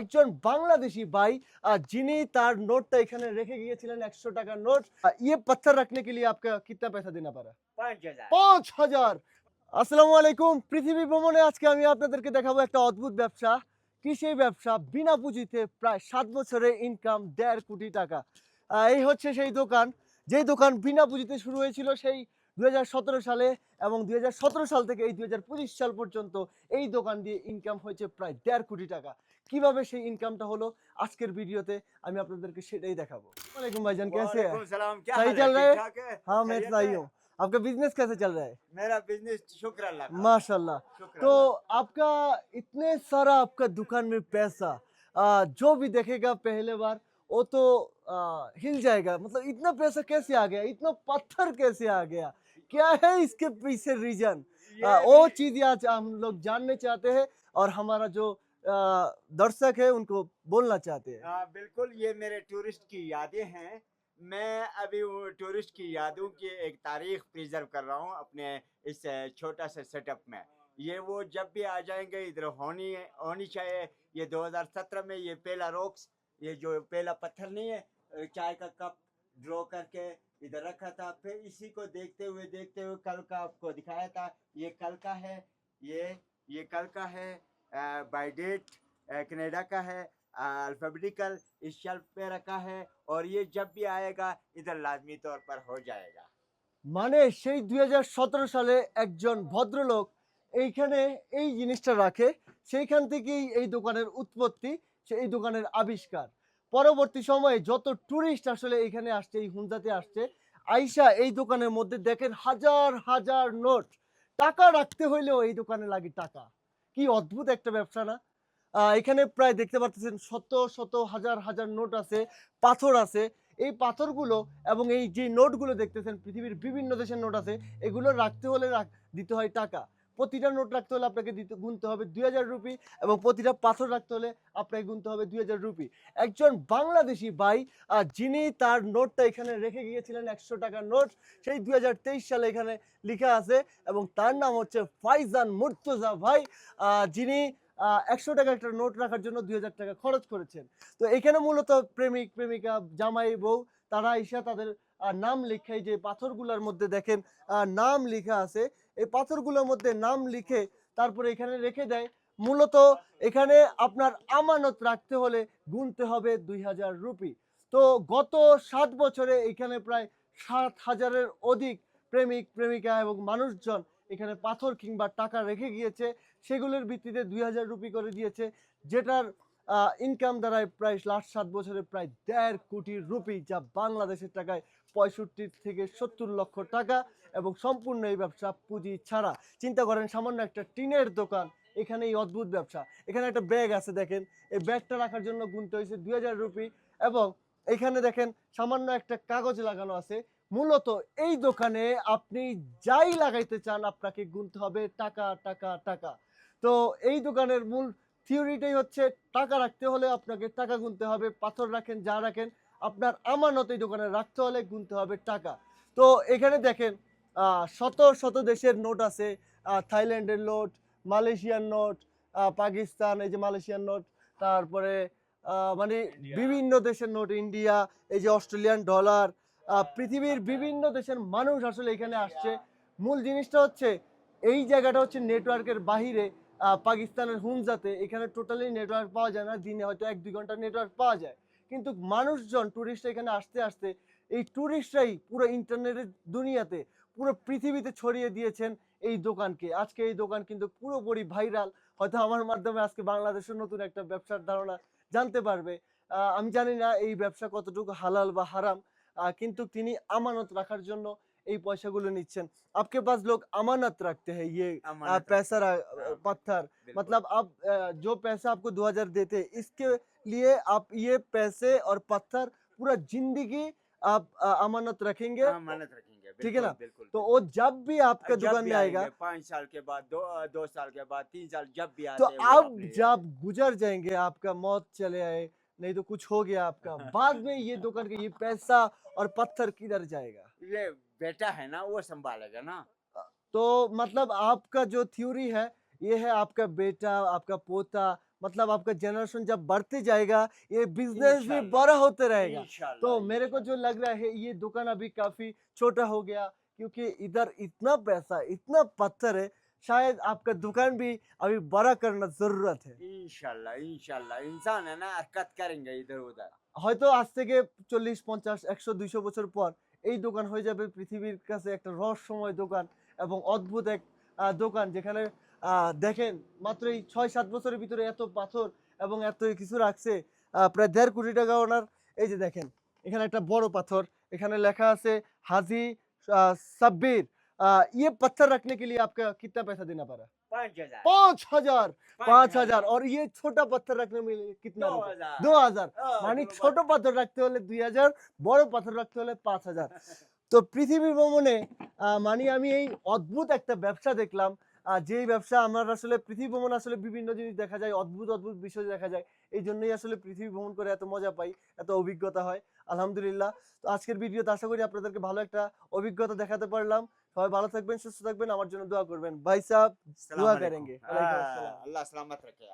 একজন বাংলাদেশি ভাই যিনি তার নোটটা এখানে রেখে গিয়েছিলেন একশো টাকার নোট ইয়ে পাথর রাখনে কে লিয়ে আপনার কিতনা পয়সা দিনা পারা? পাঁচ হাজার। আসসালামু আলাইকুম। পৃথিবী ভ্রমণে আজকে আমি আপনাদেরকে দেখাবো একটা অদ্ভুত ব্যবসা। কি সেই ব্যবসা? বিনা পুঁজিতে প্রায় সাত বছরে ইনকাম দেড় কোটি টাকা। এই হচ্ছে সেই দোকান। যে দোকান বিনা পুঁজিতে শুরু হয়েছিল সেই দুই হাজার সতেরো সালে এবং দুই হাজার সতেরো সাল থেকে এই দুই হাজার পঁচিশ সাল পর্যন্ত এই দোকান দিয়ে ইনকাম হয়েছে প্রায় দেড় কোটি টাকা। কিভাবে সেই ইনকামটা হলো আজকের ভিডিওতে আমি আপনাদেরকে সেটাই দেখাবো ওয়ালাইকুম ভাইজান कैसे हैं वालेकुम सलाम क्या सही हाल है? चल रहा है? ठीक ठाक है हाँ मैं खैरियत सही है? हूँ आपका बिजनेस कैसे चल रहा है मेरा बिजनेस शुक्र अल्लाह का माशाल्लाह शुक्र तो अल्लाह आपका इतने सारा आपका दुकान में पैसा आ, जो भी देखेगा पहले बार वो तो आ, हिल जाएगा मतलब इतना पैसा कैसे आ गया इतना पत्थर कैसे आ गया क्या है इसके पीछे रीजन ये वो भी- चीज आज हम लोग जानने चाहते हैं और हमारा जो आ, दर्शक है, उनको बोलना चाहते हैं। हाँ बिल्कुल, ये मेरे टूरिस्ट की यादें हैं। मैं अभी वो टूरिस्ट की यादों की एक तारीख प्रिजर्व कर रहा हूँ अपने इस छोटा सा सेटअप में। ये वो जब भी आ जाएँगे, इधर होनी होनी चाहिए। ये 2017 में ये पहला रोक्स, ये जो पहला पत्थर नहीं है चाय का कप ड्रॉ करके इधर रखा था। फिर इसी को देखते हुए देखते हुए कल का आपको दिखाया था। ये कल का है, ये ये कल का है बाय डेट कनाडा का है अल्फाबेटिकल इस शेल्फ पे रखा है और ये जब भी आएगा इधर लाजमी तौर पर हो जाएगा মানে সেই দুই সালে একজন ভদ্রলোক এইখানে এই জিনিসটা রাখে সেইখান থেকেই এই দোকানের উৎপত্তি সেই দোকানের আবিষ্কার পরবর্তী সময়ে যত টুরিস্ট আসলে এইখানে আসছে এই হুন্দাতে আসছে আইসা এই দোকানের মধ্যে দেখেন হাজার হাজার নোট টাকা রাখতে হইলেও এই দোকানে লাগে টাকা কি অদ্ভুত একটা ব্যবসা না? এখানে প্রায় দেখতে পাচ্ছেন শত শত, হাজার হাজার নোট আছে, পাথর আছে। এই পাথরগুলো এবং এই যে নোটগুলো দেখতেছেন, পৃথিবীর বিভিন্ন দেশের নোট আছে, এগুলো রাখতে হলে দিতে হয় টাকা। প্রতিটা নোট রাখতে হলে আপনাকে দিতে, গুনতে হবে দুই হাজার রুপি এবং প্রতিটা পাথর রাখতে হলে আপনাকে গুনতে হবে দুই হাজার রুপি একজন বাংলাদেশি ভাই যিনি তার নোটটা এখানে রেখে গিয়েছিলেন একশো টাকার নোট সেই দুই হাজার তেইশ সালে এখানে লেখা আছে এবং তার নাম হচ্ছে ফাইজান মুর্তজা ভাই যিনি একশো টাকা একটা নোট রাখার জন্য দুই হাজার টাকা খরচ করেছেন। তো এখানে মূলত প্রেমিক, প্রেমিকা, জামাই, বউ, তারা এসে তাদের নাম লেখে এই যে পাথরগুলোর মধ্যে দেখেন নাম লেখা আছে। এই পাথরগুলোর মধ্যে নাম লিখে তারপরে এখানে রেখে দেয়। মূলত এখানে আপনার আমানত রাখতে হলে গুনতে হবে দুই হাজার রুপি। তো গত সাত বছরে এখানে প্রায় সাত হাজারের অধিক প্রেমিক, প্রেমিকা এবং মানুষজন এখানে পাথর কিংবা টাকা রেখে গিয়েছে। সেগুলোর ভিত্তিতে দুই হাজার রুপি করে দিয়েছে, যেটার ইনকাম দাঁড়ায় প্রায় লাস্ট সাত বছরে প্রায় দেড় কোটি রুপি, যা বাংলাদেশের টাকায় পঁয়ষট্টি থেকে সত্তর লক্ষ টাকা এবং সম্পূর্ণ এই ব্যবসা পুঁজি ছাড়া। চিন্তা করেন, সামান্য একটা টিনের দোকান এখানে এই অদ্ভুত ব্যবসা। এখানে একটা ব্যাগ আছে, দেখেন। এই ব্যাগটা রাখার জন্য গুনতে হয়েছে দুই হাজার রুপি এবং এখানে দেখেন, সামান্য একটা কাগজ লাগানো আছে। মূলত এই দোকানে আপনি যাই লাগাইতে চান, আপনাকে গুনতে হবে টাকা টাকা টাকা। তো এই দোকানের মূল থিওরিটাই হচ্ছে টাকা রাখতে হলে আপনাকে টাকা গুনতে হবে পাথর রাখেন যা রাখেন আপনার আমানত এই দোকানে রাখতে হলে গুনতে হবে টাকা। তো এখানে দেখেন শত শত দেশের নোট আছে থাইল্যান্ডের নোট মালয়েশিয়ার নোট পাকিস্তান এই যে মালয়েশিয়ার নোট তারপরে মানে বিভিন্ন দেশের নোট ইন্ডিয়া এই যে অস্ট্রেলিয়ান ডলার পৃথিবীর বিভিন্ন দেশের মানুষ আসলে এখানে আসছে। মূল জিনিসটা হচ্ছে এই জায়গাটা হচ্ছে নেটওয়ার্কের বাহিরে পাকিস্তানের হুমজাতে এখানে টোটালি নেটওয়ার্ক পাওয়া যায় না, দিনে হয়তো এক দুই ঘণ্টা নেটওয়ার্ক পাওয়া যায়। কিন্তু মানুষজন টুরিস্ট এখানে আসতে আসতে এই টুরিস্টরাই পুরো ইন্টারনেটের দুনিয়াতে, পুরো পৃথিবীতে ছড়িয়ে দিয়েছেন এই দোকানকে। আজকে এই দোকান কিন্তু পুরোপুরি ভাইরাল হয়তো আমার মাধ্যমে আজকে বাংলাদেশের নতুন একটা ব্যবসার ধারণা জানতে পারবে। আমি জানি না এই ব্যবসা কতটুকু হালাল বা হারাম। কিন্তু তিনি আমানত রাখার জন্য এই पैसा निच्छन आपके पास लोग अमानत रखते हैं ये पैसा पत्थर मतलब आप जो पैसा आपको 2000 देते इसके लिए आप ये पैसे और पत्थर पूरा ज़िंदगी आप अमानत रखेंगे अमानत रखेंगे ठीक है ना बिल्कुल तो वो जब भी आपका दुकान में आएगा पाँच साल के बाद दो दो साल के बाद तीन साल जब भी तो आप जब गुजर जाएँगे आपका मौत चले आए नहीं तो कुछ हो गया आपका। बाद में ये दुकान का ये पैसा और पत्थर किधर जाएगा? ये बेटा है ना वो संभालेगा ना। तो मतलब आपका जो थ्योरी है ये है आपका बेटा आपका पोता मतलब आपका जनरेशन जब बढ़ते जाएगा ये बिज़नेस भी बड़ा होते रहेगा। तो मेरे को जो लग रहा है ये दुकान अभी काफ़ी छोटा हो गया क्योंकि इधर इतना पैसा इतना पत्थर है शायद आपका दुकान भी अभी बड़ा करना जरूरत है इंशाल्लाह इंशाल्लाह इंसान है ना हरकत करेंगे इधर उधर হয়তো আজ থেকে চল্লিশ পঞ্চাশ একশো দুইশো বছর পর এই দোকান হয়ে যাবে পৃথিবীর কাছে একটা রহস্যময় দোকান এবং অদ্ভুত এক আহ, দোকান যেখানে আহ, দেখেন মাত্র এই ছয় সাত বছরের ভিতরে এত পাথর এবং এত কিছু রাখছে আহ, প্রায় দেড় কোটি টাকা ওনার এই যে দেখেন এখানে একটা বড় পাথর এখানে লেখা আছে হাজি আহ, সাব্বির আহ, ये पत्थर रखने के लिए आपका कितना पैसा देना पड़ा पाँच हजार पाँच हजार पाँच हजार और ये छोटा पत्थर रखने में कितना दो रुपए? हजार দু হাজার हाँ, মানে दो ছোট পাথর রাখতে হলে দুই হাজার বড় পাথর রাখতে হলে পাঁচ হাজার তো পৃথিবী ভ্রমণে আহ, মানে আমি এই অদ্ভুত একটা ব্যবসা দেখলাম আহ, যেই ব্যবসা আমার আসলে পৃথিবী ভ্রমণ আসলে বিভিন্ন জিনিস দেখা যায় অদ্ভুত অদ্ভুত বিষয় দেখা যায় এই জন্যই আসলে পৃথিবী ভ্রমণ করে এত মজা পাই এত অভিজ্ঞতা হয় আলহামদুলিল্লাহ তো আজকের ভিডিওতে আশা করি আপনাদেরকে ভালো একটা অভিজ্ঞতা দেখাতে পারলাম সবাই ভালো থাকবেন সুস্থ থাকবেন আমার জন্য দোয়া করবেন। ভাই সাহেব দোয়া করেন হ্যাঁ, আল্লাহ সালামত রাখে